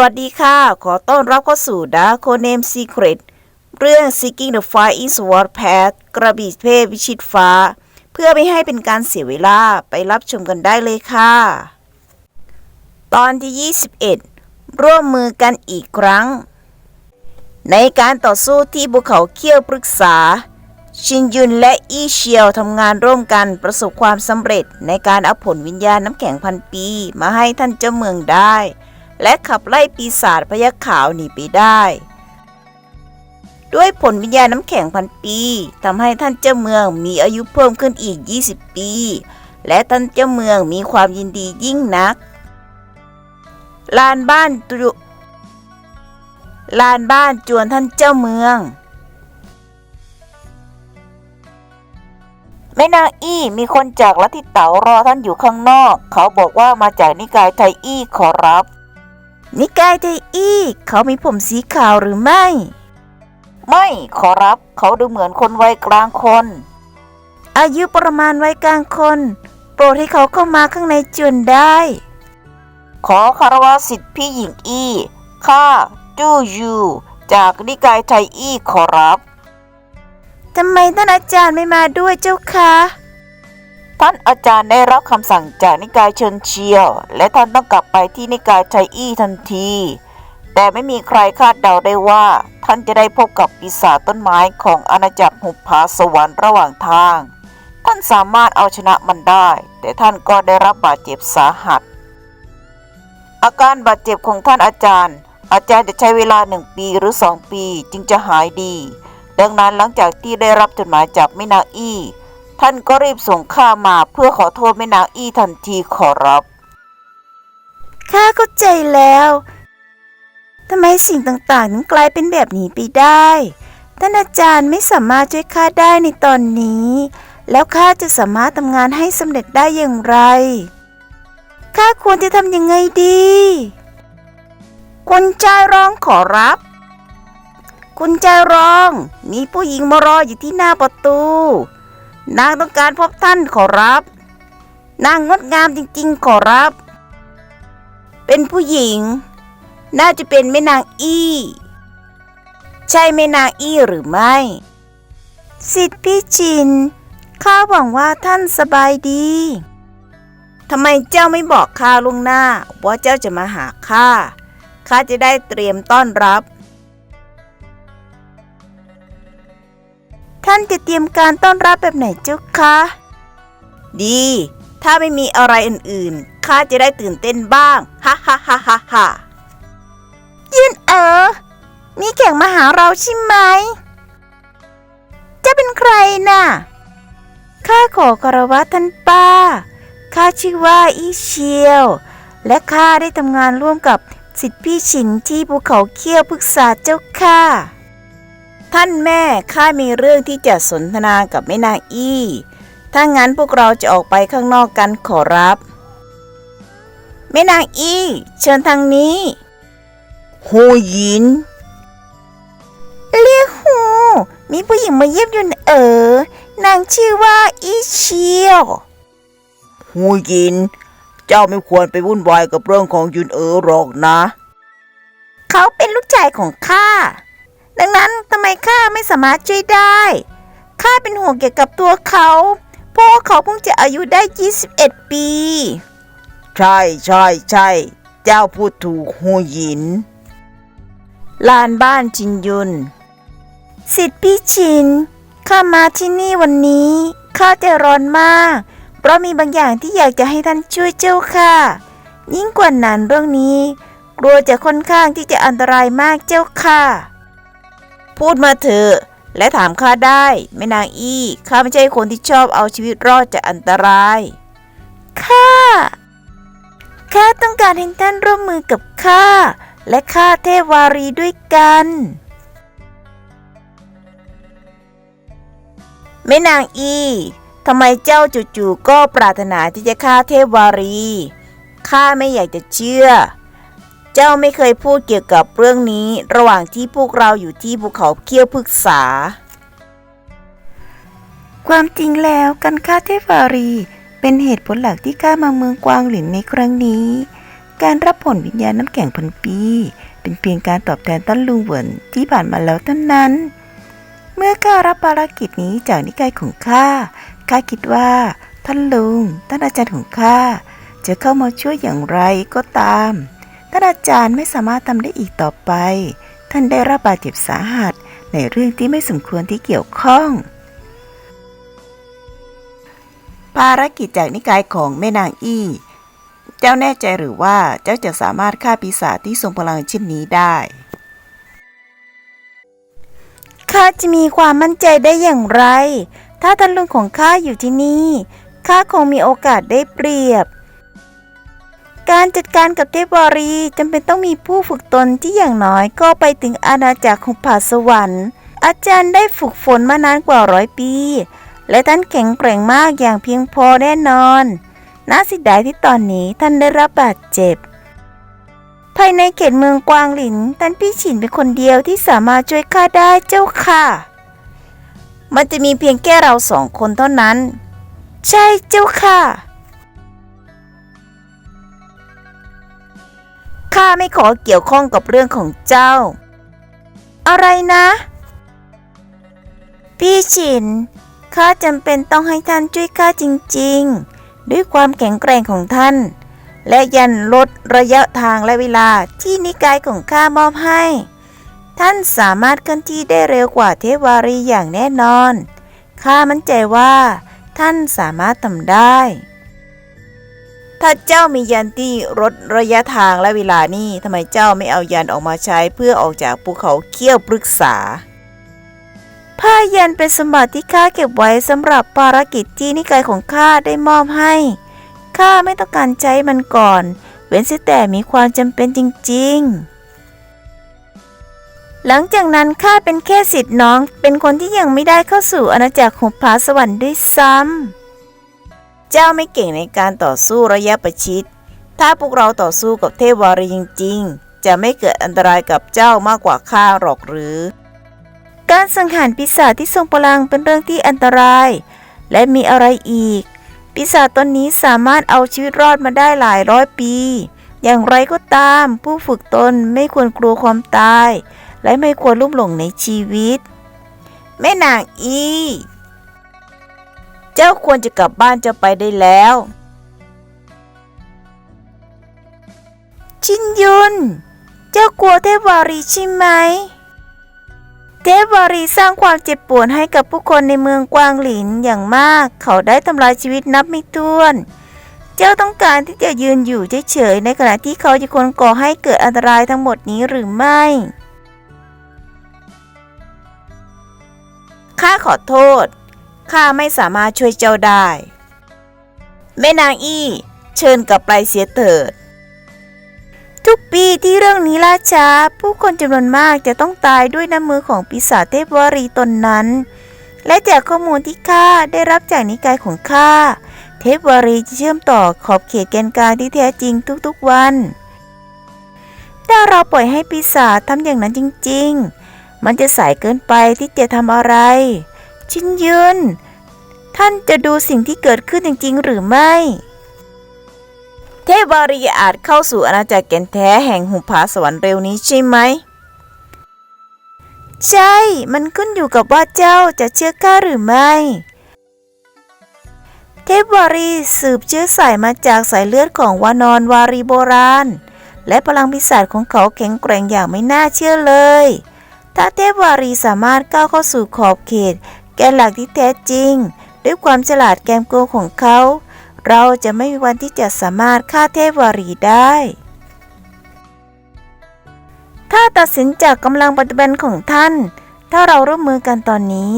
สวัสดีค่ะ ขอต้อนรับเข้าสู่ Dark Name Secret เรื่อง Seeking the Flying Sword Path กระบี่เทพวิชิตฟ้า เพื่อไม่ให้เป็นการเสียเวลาไปรับชมกันได้เลยค่ะ ตอนที่ 21 ร่วมมือกันอีกครั้ง ในการต่อสู้ที่ภูเขาเขี้ยวปรึกษา ชินยุนและอีเชียวทำงานร่วมกันประสบความสำเร็จในการเอาผลวิญญาณน้ำแข็งพันปีมาให้ท่านเจ้าเมืองได้ และขับไล่ปีศาจพยัคฆ์ขาวหนีไปได้ ด้วยผลวิญญาณน้ำแข็งพันปีทำให้ท่านเจ้าเมืองมีอายุเพิ่มขึ้นอีก 20 ปี และท่านเจ้าเมืองมีความยินดียิ่งนัก ลานบ้านตรุลานบ้านจวนท่านเจ้าเมือง แม่นางอี้มีคนจากลัทธิเต๋ารอท่านอยู่ข้างนอก เขาบอกว่ามาจากนิกายไทยอี้ขอรับ นิกายไทอี้เขามีผมสีขาวหรือไม่ ไม่ขอรับเขาดูเหมือนคนวัยกลางคน อายุประมาณวัยกลางคน โปรดให้เขาเข้ามาข้างในจวนได้ ขอคารวะสิทธิพี่หญิงอี้ข้าจู้ยูจากนิกายไทอี้ขอรับทำไมท่านอาจารย์ไม่มาด้วยเจ้าคะ ท่านอาจารย์ได้รับคำสั่งจากนิกายเชิญเชียว และท่านต้องกลับไปที่นิกายไทอี้ทันที แต่ไม่มีใครคาดเดาได้ว่า ท่านจะได้พบกับปีศาจต้นไม้ของอาณาจักรหุบผาสวรรค์ระหว่างทาง ท่านสามารถเอาชนะมันได้ แต่ท่านก็ได้รับบาดเจ็บสาหัส อาการบาดเจ็บของท่านอาจารย์ อาจารย์จะใช้เวลาหนึ่งปีหรือสองปีจึงจะหายดี ดังนั้นหลังจากที่ได้รับจดหมายจากแม่นางอี้ ท่านก็รีบส่งข้ามาเพื่อขอโทษแม่นางอี้ทันทีขอรับ ข้าเข้าใจแล้ว ทำไมสิ่งต่างๆถึงกลายเป็นแบบนี้ไปได้ ท่านอาจารย์ไม่สามารถช่วยข้าได้ในตอนนี้ แล้วข้าจะสามารถทำงานให้สำเร็จได้อย่างไร ข้าควรจะทำยังไงดีคุณชายร้องขอรับ คุณชายร้อง มีผู้หญิงมารออยู่ที่หน้าประตู นางต้องการพบท่านขอรับ นางงดงามจริงๆ ขอรับ เป็นผู้หญิง น่าจะเป็นแม่นางอี้ ใช่แม่นางอี้หรือไม่ สิทธิพี่จิน ข้าหวังว่าท่านสบายดีทำไมเจ้าไม่บอกข้าล่วงหน้า ว่าเจ้าจะมาหาข้า ข้าจะได้เตรียมต้อนรับ ท่านจะเตรียมการต้อนรับแบบไหนเจ้าคะ ดี ถ้าไม่มีอะไรอื่นๆ ข้าจะได้ตื่นเต้นบ้าง ฮ่าฮ่าฮ่าฮ่าฮ่ายืนเออมีแข่งมาหาเราใช่ไหม จะเป็นใครน่ะ ข้าขอคารวะท่านป้า ข้าชื่อว่าอีเชียว และข้าได้ทำงานร่วมกับสิทธิพี่ชิงที่ภูเขาเขี้ยวพึกษาเจ้าค่ะ ท่านแม่ข้ามีเรื่องที่จะสนทนากับแม่นางอี้ ถ้างั้นพวกเราจะออกไปข้างนอกกันขอรับ แม่นางอี้ เชิญทางนี้หูหยิน เรียกหูมีผู้หญิงมาเยี่ยมยนเออนางชื่อว่าอีเชียวหูหยิน เจ้าไม่ควรไปวุ่นวายกับเรื่องของยุนเออหรอกนะ เขาเป็นลูกชายของข้า ดังนั้นทำไมข้าไม่สามารถช่วยได้ข้าเป็นห่วงเกี่ยวกับตัวเขาเพราะว่าเขาเพิ่งจะอายุได้ 21 ปี ใช่ใช่ใช่เจ้าพูดถูกหูหยิน ลานบ้านจินยุน สิทธิพี่ชินข้ามาที่นี่วันนี้ข้าใจร้อนมาก เพราะมีบางอย่างที่อยากจะให้ท่านช่วยเจ้าค่ะ ยิ่งกว่านั้นเรื่องนี้ กลัวจะค่อนข้างที่จะอันตรายมากเจ้าค่ะ พูดมาเถอะ และถามข้าได้แม่นางอี้ข้าไม่ใช่คนที่ชอบเอาชีวิตรอดจากอันตราย ข้า ข้าต้องการให้ท่านร่วมมือกับข้า และข้าเทพวารีด้วยกัน แม่นางอี้ทำไมเจ้าจู่ๆก็ปรารถนาที่จะฆ่าเทพวารี ข้าไม่อยากจะเชื่อ เจ้าไม่เคยพูดเกี่ยวกับเรื่องนี้ ระหว่างที่พวกเราอยู่ที่ภูเขาเขี้ยวพึกษา ความจริงแล้วการฆ่าเทพวารีเป็นเหตุผลหลักที่ข้ามาเมืองกวางหลินในครั้งนี้ การรับผลวิญญาณน้ำแข็งพันปี เป็นเพียงการตอบแทนต้นลุงเหวินที่ผ่านมาแล้วเท่านั้น เมื่อข้ารับภารกิจนี้จากนิกายของข้าข้าคิดว่า ท่านลุงท่านอาจารย์ของข้าจะเข้ามาช่วยอย่างไรก็ตาม ท่านอาจารย์ไม่สามารถทำได้อีกต่อไป ท่านได้รับบาดเจ็บสาหัสในเรื่องที่ไม่สมควรที่เกี่ยวข้อง ภารกิจจากนิกายของแม่นางอี้ เจ้าแน่ใจหรือว่าเจ้าจะสามารถฆ่าปีศาจที่ทรงพลังเช่นนี้ได้ข้าจะมีความมั่นใจได้อย่างไร ถ้าท่านลุงของข้าอยู่ที่นี่ ข้าคงมีโอกาสได้เปรียบ การจัดการกับเทพวารีจำเป็นต้องมีผู้ฝึกตนที่อย่างน้อยก็ไปถึงอาณาจักรของผาสวรรค์ อาจารย์ได้ฝึกฝนมานานกว่าร้อยปี และท่านแข็งแกร่งมากอย่างเพียงพอแน่นอน น่าเสียดายที่ตอนนี้ท่านได้รับบาดเจ็บ ภายในเขตเมืองกวางหลินท่านพี่ฉินเป็นคนเดียวที่สามารถช่วยข้าได้เจ้าค่ะ มันจะมีเพียงแค่เราสองคนเท่านั้น ใช่เจ้าค่ะ ข้าไม่ขอเกี่ยวข้องกับเรื่องของเจ้า อะไรนะ พี่ฉินข้าจำเป็นต้องให้ท่านช่วยข้าจริงๆ ด้วยความแข็งแกร่งของท่าน และยันลดระยะทางและเวลาที่นิกายของข้ามอบให้ ท่านสามารถเคลื่อนที่ได้เร็วกว่าเทวารีอย่างแน่นอนข้ามั่นใจว่า ท่านสามารถทำได้ ถ้าเจ้ามียันที่ลดระยะทางและเวลานี่ทำไมเจ้าไม่เอายันออกมาใช้เพื่อออกจากภูเขาเขี้ยวปรึกษา ผ้ายันเป็นสมบัติที่ข้าเก็บไว้สำหรับภารกิจที่นิกายของข้าได้มอบให้ ข้าไม่ต้องการใช้มันก่อน เว้นเสียแต่มีความจำเป็นจริง ๆหลังจากนั้นข้าเป็นแค่สิทธิ์น้อง เป็นคนที่ยังไม่ได้เข้าสู่อาณาจักรของผาสวรรค์ด้วยซ้ำ เจ้าไม่เก่งในการต่อสู้ระยะประชิด ถ้าพวกเราต่อสู้กับเทพวารีจริงๆ จะไม่เกิดอันตรายกับเจ้ามากกว่าข้าหรอกหรือ การสังหารปีศาจที่ทรงพลังเป็นเรื่องที่อันตราย และมีอะไรอีก ปีศาจตนนี้สามารถเอาชีวิตรอดมาได้หลายร้อยปี อย่างไรก็ตาม ผู้ฝึกตนไม่ควรกลัวความตาย และไม่ควรลุ่มหลงในชีวิต แม่นางอี เจ้าควรจะกลับบ้านเจ้าไปได้แล้ว ชินยุน เจ้ากลัวเทพวารีใช่ไหม เทพวารีสร้างความเจ็บปวดให้กับผู้คนในเมืองกวางหลินอย่างมาก เขาได้ทำลายชีวิตนับไม่ถ้วน เจ้าต้องการที่จะยืนอยู่เฉยๆในขณะที่เขาจะคนก่อให้เกิดอันตรายทั้งหมดนี้หรือไม่ข้าขอโทษ ข้าไม่สามารถช่วยเจ้าได้ แม่นางอี้ เชิญกลับไปเสียเถิด ทุกปีที่เรื่องนี้ล่าช้า ผู้คนจำนวนมากจะต้องตายด้วยน้ำมือของปีศาจเทพวารีตนนั้น และจากข้อมูลที่ข้าได้รับจากนิกายของข้าเทพวารีจะเชื่อมต่อขอบเขตแกนกลางที่แท้จริงทุกๆวัน ถ้าเราปล่อยให้ปีศาจทำอย่างนั้นจริง ๆ มันจะสายเกินไปที่จะทำอะไร ชินยืน ท่านจะดูสิ่งที่เกิดขึ้นจริง ๆ หรือไม่ เทพวารีอาจเข้าสู่อาณาจักรแก่นแท้แห่งหุบผาสวรรค์เร็วนี้ใช่ไหม ใช่ มันขึ้นอยู่กับว่าเจ้าจะเชื่อข้าหรือไม่ เทพวารีสืบเชื้อสายมาจากสายเลือดของวานอนวารีโบราณ และพลังปีศาจของเขาแข็งแกร่งอย่างไม่น่าเชื่อเลยถ้าเทพวารีสามารถก้าวเข้าสู่ขอบเขต แกนหลักที่แท้จริง ด้วยความฉลาดแกมโกงของเขา เราจะไม่มีวันที่จะสามารถฆ่าเทพวารีได้ ถ้าตัดสินจากกำลังปัจจุบันของท่าน ถ้าเราร่วมมือกันตอนนี้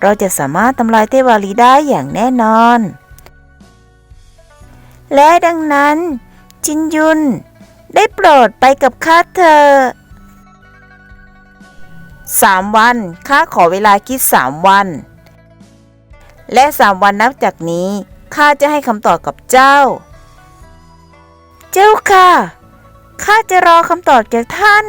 เราจะสามารถทำลายเทพวารีได้อย่างแน่นอน และดังนั้น จินยุนได้โปรดไปกับข้าเธอ สามวัน ข้าขอเวลาคิดสามวัน และสามวันนับจากนี้ ข้าจะให้คำตอบกับเจ้า เจ้าค่ะ ข้าจะรอคำตอบจากท่าน